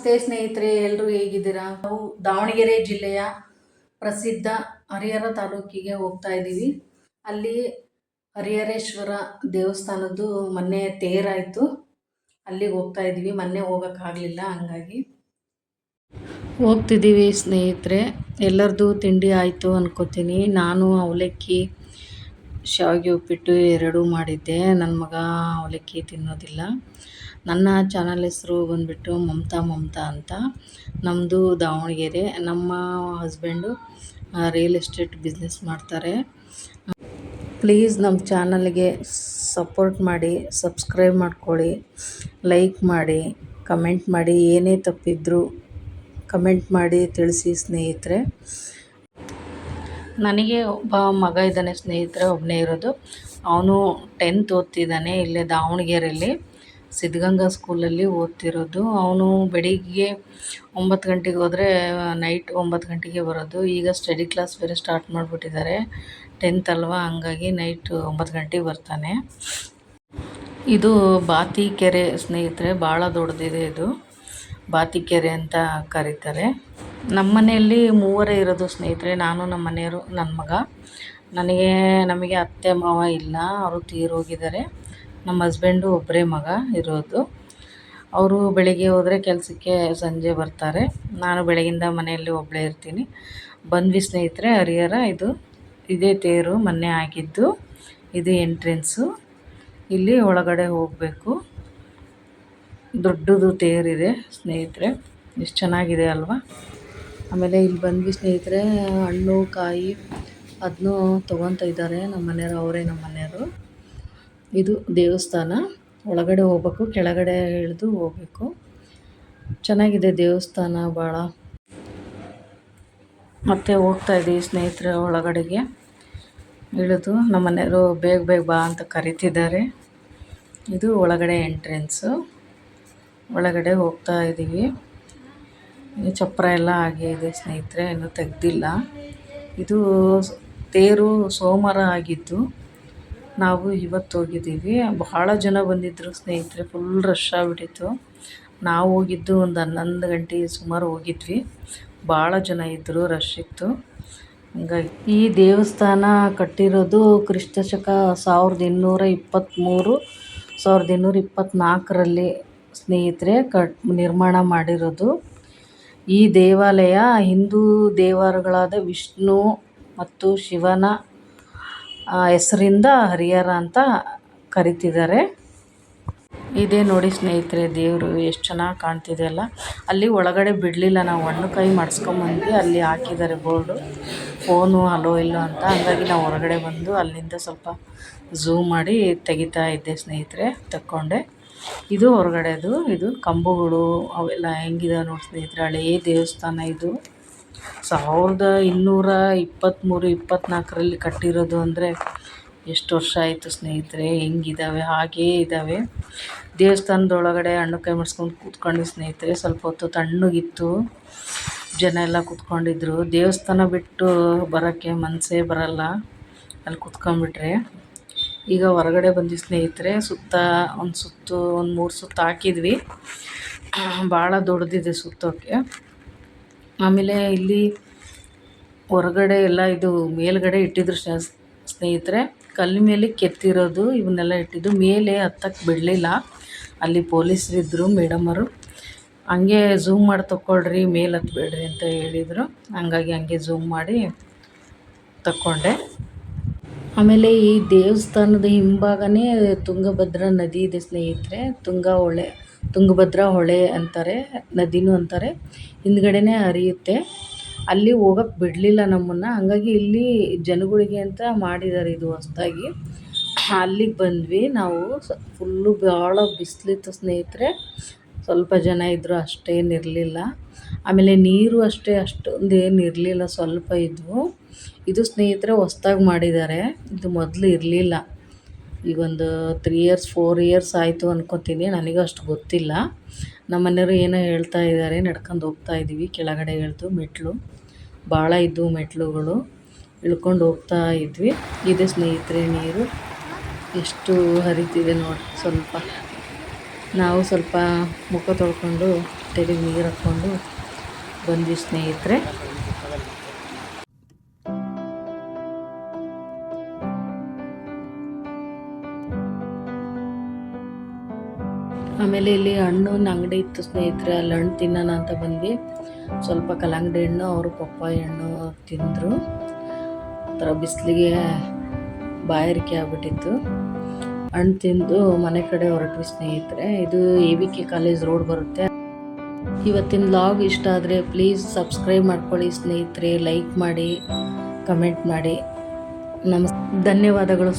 ನಮಸ್ತೆ ಸ್ನೇಹಿತರೆ ಎಲ್ಲರೂ ಹೇಗಿದ್ದೀರಾ? ನಾವು ದಾವಣಗೆರೆ ಜಿಲ್ಲೆಯ ಪ್ರಸಿದ್ಧ ಹರಿಹರ ತಾಲೂಕಿಗೆ ಹೋಗ್ತಾ ಇದ್ದೀವಿ. ಅಲ್ಲಿ ಹರಿಹರೇಶ್ವರ ದೇವಸ್ಥಾನದ್ದು ಮೊನ್ನೆ ತೇರಾಯಿತು ಅಲ್ಲಿಗೆ ಹೋಗ್ತಾ ಇದ್ದೀವಿ. ಮೊನ್ನೆ ಹೋಗೋಕ್ಕಾಗಲಿಲ್ಲ, ಹಂಗಾಗಿ. ಹೋಗ್ತಿದ್ದೀವಿ ಸ್ನೇಹಿತರೆ. ಎಲ್ಲರದು ತಿಂಡಿ ಆಯಿತು ಅನ್ಕೋತೀನಿ. ನಾನು ಅವಲಕ್ಕಿ, ಶಾವಿಗೆ ಉಪ್ಪಿಟ್ಟು ಎರಡೂ ಮಾಡಿದ್ದೆ. ನನ್ನ ಮಗ ಅವಲಕ್ಕಿ ತಿನ್ನೋದಿಲ್ಲ. ನನ್ನ ಚಾನಲ್ ಹೆಸರು ಬಂದುಬಿಟ್ಟು ಮಮತಾ ಮಮತಾ ಅಂತ. ನಮ್ಮದು ದಾವಣಗೆರೆ. ನಮ್ಮ ಹಸ್ಬೆಂಡು ರಿಯಲ್ ಎಸ್ಟೇಟ್ ಬಿಸ್ನೆಸ್ ಮಾಡ್ತಾರೆ. ಪ್ಲೀಸ್ ನಮ್ಮ ಚಾನಲ್ಗೆ ಸಪೋರ್ಟ್ ಮಾಡಿ ಸಬ್ಸ್ಕ್ರೈಬ್ ಮಾಡ್ಕೊಳ್ಳಿ ಲೈಕ್ ಮಾಡಿ ಕಮೆಂಟ್ ಮಾಡಿ, ಏನೇ ತಪ್ಪಿದ್ರೂ ಕಮೆಂಟ್ ಮಾಡಿ ತಿಳಿಸಿ ಸ್ನೇಹಿತರೆ. ನನಗೆ ಒಬ್ಬ ಮಗ ಇದ್ದಾನೆ ಸ್ನೇಹಿತರೆ ಒಬ್ಬನೇ ಇರೋದು. ಅವನು ಟೆಂತ್ ಓದ್ತಿದ್ದಾನೆ, ಇಲ್ಲೇ ದಾವಣಗೆರೆಯಲ್ಲಿ. ಸಿದ್ಧಗಂಗಾ ಸ್ಕೂಲಲ್ಲಿ ಓದ್ತಿರೋದು. ಅವನು ಬೆಳಿಗ್ಗೆ ಒಂಬತ್ತು ಗಂಟೆಗೆ ಹೋದರೆ, ನೈಟ್ ಒಂಬತ್ತು ಗಂಟೆಗೆ ಬರೋದು. ಈಗ ಸ್ಟಡಿ ಕ್ಲಾಸ್ ಬೇರೆ ಸ್ಟಾರ್ಟ್ ಮಾಡಿಬಿಟ್ಟಿದ್ದಾರೆ. ಟೆಂತ್ ಅಲ್ವಾ? ಹಂಗಾಗಿ ನೈಟ್ ಒಂಬತ್ತು ಗಂಟೆಗೆ ಬರ್ತಾನೆ. ಇದು ಬಾತಿ ಕೆರೆ ಸ್ನೇಹಿತರೆ ಭಾಳ ದೊಡ್ಡದಿದೆ ಇದು. ಬಾತಿಕೆರೆ ಅಂತ ಕರೀತಾರೆ. ನಮ್ಮ ಮನೆಯಲ್ಲಿ ಮೂವರೇ ಇರೋದು ಸ್ನೇಹಿತರೆ. ನಾನು ನಮ್ಮ ಮನೆಯವರು ನನ್ನ ಮಗ. ನನಗೆ, ನಮಗೆ ಅತ್ತೆ, ಮಾವ ಇಲ್ಲ. ಅವರು ತೀರೋಗಿದ್ದಾರೆ. ನಮ್ಮ ಹಸ್ಬೆಂಡು ಒಬ್ಬರೇ ಮಗ ಇರೋದು. ಅವರು ಬೆಳಿಗ್ಗೆ ಹೋದರೆ ಕೆಲಸಕ್ಕೆ ಸಂಜೆ ಬರ್ತಾರೆ. ನಾನು ಬೆಳಗಿಂದ ಮನೆಯಲ್ಲಿ ಒಬ್ಬಳೇ ಇರ್ತೀನಿ. ಬಂದ್ವಿ ಸ್ನೇಹಿತರೆ, ಹರಿಹರ. ಇದು ಇದೇ ತೇರು, ಮೊನ್ನೆ ಆಗಿದ್ದು ಇದು ಎಂಟ್ರೆನ್ಸು ಇಲ್ಲಿ ಒಳಗಡೆ ಹೋಗಬೇಕು. ದೊಡ್ಡದು ತೇರಿದೆ ಸ್ನೇಹಿತರೆ. ಎಷ್ಟು ಚೆನ್ನಾಗಿದೆ ಅಲ್ವಾ? ಆಮೇಲೆ ಇಲ್ಲಿ ಬಂದ್ವಿ ಸ್ನೇಹಿತರೆ, ಹಣ್ಣು, ಕಾಯಿ ಅದನ್ನೂ ತೊಗೊತ ಇದ್ದಾರೆ. ನಮ್ಮ ಮನೆಯವರು ಅವರೇ ನಮ್ಮ ಮನೆಯವರು ಇದು ದೇವಸ್ಥಾನ. ಒಳಗಡೆ ಹೋಗ್ಬೇಕು, ಕೆಳಗಡೆ ಇಳಿದು ಹೋಗ್ಬೇಕು. ಚೆನ್ನಾಗಿದೆ ದೇವಸ್ಥಾನ ಭಾಳ ಮತ್ತೆ ಹೋಗ್ತಾ ಇದ್ದೀವಿ ಸ್ನೇಹಿತರ ಒಳಗಡೆಗೆ. ಇಳಿದು ನಮ್ಮ ಮನೆಯವರು ಬೇಗ ಬೇಗ ಬಾ ಅಂತ ಕರಿತಿದ್ದಾರೆ. ಇದು ಒಳಗಡೆ ಎಂಟ್ರೆನ್ಸು. ಒಳಗಡೆ ಹೋಗ್ತಾ ಇದ್ದೀವಿ. ಚಪ್ಪರ ಎಲ್ಲ ಆಗಿದೆ ಸ್ನೇಹಿತರೆ, ಇನ್ನೂ ತೆಗ್ದಿಲ್ಲ. ಇದು ತೇರು ಸೋಮವಾರ ಆಗಿದ್ದು ನಾವು ಇವತ್ತು ಹೋಗಿದ್ದೀವಿ. ಬಹಳ ಜನ ಬಂದಿದ್ದರು ಸ್ನೇಹಿತರೆ ಫುಲ್ ರಶ್ ಆಗಿಬಿಟ್ಟಿತ್ತು. ನಾವು ಹೋಗಿದ್ದು ಒಂದು ಹನ್ನೊಂದು ಗಂಟೆ ಸುಮಾರು ಹೋಗಿದ್ವಿ. ಭಾಳ ಜನ ಇದ್ದರು ರಶ್ ಇತ್ತು. ಹಂಗಾಗಿ ಈ ದೇವಸ್ಥಾನ ಕಟ್ಟಿರೋದು ಕ್ರಿಸ್ತಶಕ ಸಾವಿರದ ಇನ್ನೂರ ಇಪ್ಪತ್ತ್ಮೂರು ಸಾವಿರದ ಇನ್ನೂರ ಇಪ್ಪತ್ತ್ನಾಲ್ಕರಲ್ಲಿ ಸ್ನೇಹಿತರೆ ಕಟ್, ನಿರ್ಮಾಣ ಮಾಡಿರೋದು. ಈ ದೇವಾಲಯ ಹಿಂದೂ ದೇವರುಗಳಾದ ವಿಷ್ಣು ಮತ್ತು ಶಿವನ ಹೆಸರಿಂದ ಹರಿಹರ ಅಂತ ಕರಿತಿದ್ದಾರೆ. ಇದೇ ನೋಡಿ ಸ್ನೇಹಿತರೆ, ದೇವರು ಎಷ್ಟು ಚೆನ್ನಾಗಿ ಕಾಣ್ತಿದೆ ಅಲ್ಲ. ಅಲ್ಲಿ ಒಳಗಡೆ ಬಿಡಲಿಲ್ಲ, ನಾವು ಹಣ್ಣು ಕೈ ಮಾಡಿಸ್ಕೊಂಬಂದ್ವಿ, ಅಲ್ಲಿ ಹಾಕಿದ್ದಾರೆ ಬೋರ್ಡು. ಫೋನು ಅಲೋ ಇಲ್ಲೋ ಅಂತ, ಹಂಗಾಗಿ ನಾವು ಹೊರಗಡೆ ಬಂದು ಅಲ್ಲಿಂದ ಸ್ವಲ್ಪ ಝೂಮ್ ಮಾಡಿ ತೆಗಿತಾ ಇದ್ದೆ ಸ್ನೇಹಿತರೆ, ತಕ್ಕೊಂಡೆ. ಇದು ಹೊರಗಡೆದು, ಇದು ಕಂಬಗಳು ಅವೆಲ್ಲ ಹೆಂಗಿದೆ ನೋಡಿ ಸ್ನೇಹಿತರೆ, ಹಳೇ ದೇವಸ್ಥಾನ ಇದು. ಸಾವಿರದ ಇನ್ನೂರ ಇಪ್ಪತ್ತ್ಮೂರು, ಇಪ್ಪತ್ತ್ನಾಲ್ಕರಲ್ಲಿ ಕಟ್ಟಿರೋದು ಅಂದರೆ ಎಷ್ಟು ವರ್ಷ ಆಯಿತು ಸ್ನೇಹಿತರೆ? ಹೆಂಗಿದಾವೆ? ಹಾಗೇ ಇದ್ದಾವೆ ದೇವಸ್ಥಾನದೊಳಗಡೆ ಹಣ್ಣು ಕೈ ಮಾಡಿಸ್ಕೊಂಡು ಕೂತ್ಕೊಂಡು ಸ್ನೇಹಿತರೆ. ಸ್ವಲ್ಪ ಹೊತ್ತು ತಣ್ಣಗಿತ್ತು. ಜನ ಎಲ್ಲ ಕೂತ್ಕೊಂಡಿದ್ರು. ದೇವಸ್ಥಾನ ಬಿಟ್ಟು ಬರೋಕ್ಕೆ ಮನಸ್ಸೇ ಬರಲ್ಲ. ಅಲ್ಲಿ ಕೂತ್ಕೊಂಡ್ಬಿಟ್ರೆ. ಈಗ ಹೊರಗಡೆ ಬಂದು ಸ್ನೇಹಿತರೆ. ಸುತ್ತ ಒಂದು ಸುತ್ತು, ಒಂದು ಮೂರು ಸುತ್ತು ಹಾಕಿದ್ವಿ. ಭಾಳ ದೊಡ್ಡದಿದೆ ಸುತ್ತೋಕ್ಕೆ ಆಮೇಲೆ ಇಲ್ಲಿ ಹೊರಗಡೆ ಎಲ್ಲ ಇದು ಮೇಲ್ಗಡೆ ಇಟ್ಟಿದ್ರು ಸ್ನೇಹಿತರೆ. ಕಲ್ಲು ಮೇಲೆ ಕೆತ್ತಿರೋದು ಇವನ್ನೆಲ್ಲ ಇಟ್ಟಿದ್ದು. ಮೇಲೆ ಹತ್ತಕ್ಕೆ ಬಿಡಲಿಲ್ಲ. ಅಲ್ಲಿ ಪೊಲೀಸರಿದ್ದರು ಮೇಡಮರು. ಹಂಗೆ ಝೂಮ್ ಮಾಡಿ ತಗೊಳ್ರಿ ಮೇಲೆ ಹತ್ತಬೇಡ್ರಿ ಅಂತ ಹೇಳಿದರು. ಹಂಗಾಗಿ ಹಂಗೆ ಝೂಮ್ ಮಾಡಿ ತಕ್ಕೊಂಡೆ. ಆಮೇಲೆ ಈ ದೇವಸ್ಥಾನದ ಹಿಂಭಾಗನೇ ತುಂಗಭದ್ರಾ ನದಿ ಇದೆ ಸ್ನೇಹಿತರೆ. ತುಂಗ ಹೊಳೆ ತುಂಗಭದ್ರಾ ಹೊಳೆ ಅಂತಾರೆ, ನದಿನೂ ಅಂತಾರೆ, ಹಿಂದ್ಗಡೆನೇ ಹರಿಯುತ್ತೆ. ಅಲ್ಲಿ ಹೋಗಕ್ಕೆ ಬಿಡಲಿಲ್ಲ ನಮ್ಮನ್ನು. ಹಂಗಾಗಿ ಇಲ್ಲಿ ಜನಗಳಿಗೆ ಅಂತ ಮಾಡಿದ್ದಾರೆ ಇದು ಹೊಸ್ದಾಗಿ. ಅಲ್ಲಿಗೆ ಬಂದ್ವಿ. ನಾವು ಸ, ಫುಲ್ಲು ಭಾಳ ಬಿಸಿಲಿತ್ತು ಸ್ನೇಹಿತರೆ. ಸ್ವಲ್ಪ ಜನ ಇದ್ದರು ಅಷ್ಟೇನಿರಲಿಲ್ಲ ಆಮೇಲೆ ನೀರು ಅಷ್ಟೇ, ಅಷ್ಟೊಂದು ಏನು ಇರಲಿಲ್ಲ. ಸ್ವಲ್ಪ ಇದ್ವು. ಇದು ಸ್ನೇಹಿತರೆ ಹೊಸ್ದಾಗಿ ಮಾಡಿದ್ದಾರೆ ಇದು ಮೊದಲು ಇರಲಿಲ್ಲ. ಈಗೊಂದು ತ್ರೀ ಇಯರ್ಸ್ ಫೋರ್ ಇಯರ್ಸ್ ಆಯಿತು ಅನ್ಕೋತೀನಿ. ನನಗೂ ಅಷ್ಟು ಗೊತ್ತಿಲ್ಲ. ನಮ್ಮ ಮನೆಯವರು ಏನೋ ಹೇಳ್ತಾ ಇದ್ದಾರೆ. ನಡ್ಕೊಂಡು ಹೋಗ್ತಾ ಇದ್ದೀವಿ ಕೆಳಗಡೆ ಇಳಿದು ಮೆಟ್ಲು ಭಾಳ ಇದ್ದವು ಮೆಟ್ಲುಗಳು. ಇಳ್ಕೊಂಡು ಹೋಗ್ತಾ ಇದ್ವಿ. ಇದೆ ಸ್ನೇಹಿತರೆ, ನೀರು. ಎಷ್ಟು ಹರಿತಿದೆ ನೋಡಿ. ಸ್ವಲ್ಪ ನಾವು ಸ್ವಲ್ಪ ಮುಖ ತೊಳ್ಕೊಂಡು, ತಲೆಗೆ ನೀರು ಹಾಕ್ಕೊಂಡು ಬಂದ್ವಿ ಸ್ನೇಹಿತರೆ. ಆಮೇಲೆ ಇಲ್ಲಿ ಹಣ್ಣಿನ ಅಂಗಡಿ ಇತ್ತು ಸ್ನೇಹಿತರೆ, ಅಲ್ಲಿ ಹಣ್ಣು ತಿನ್ನೋಣ ಅಂತ ಬಂದ್ವಿ. ಸ್ವಲ್ಪ ಕಲ್ಲಂಗಡಿ ಹಣ್ಣು, ಅವರು ಪಪ್ಪಾಯಿ ಹಣ್ಣು ತಿಂದರು. ಒಂಥರ ಬಿಸಿಲಿಗೆ ಬಾಯಾರಿಕೆ ಆಗ್ಬಿಟ್ಟಿತ್ತು. ಹಣ್ಣು ತಿಂದು ಮನೆ ಕಡೆ ಹೊರಟ್ವಿ ಸ್ನೇಹಿತರೆ. ಇದು A V K college road ಬರುತ್ತೆ. ಇವತ್ತಿನ ಲಾಗ್ ಇಷ್ಟ ಆದರೆ ಪ್ಲೀಸ್ ಸಬ್ಸ್ಕ್ರೈಬ್ ಮಾಡ್ಕೊಳ್ಳಿ ಸ್ನೇಹಿತರೆ ಲೈಕ್ ಮಾಡಿ ಕಮೆಂಟ್ ಮಾಡಿ. ನಮಸ್, ಧನ್ಯವಾದಗಳು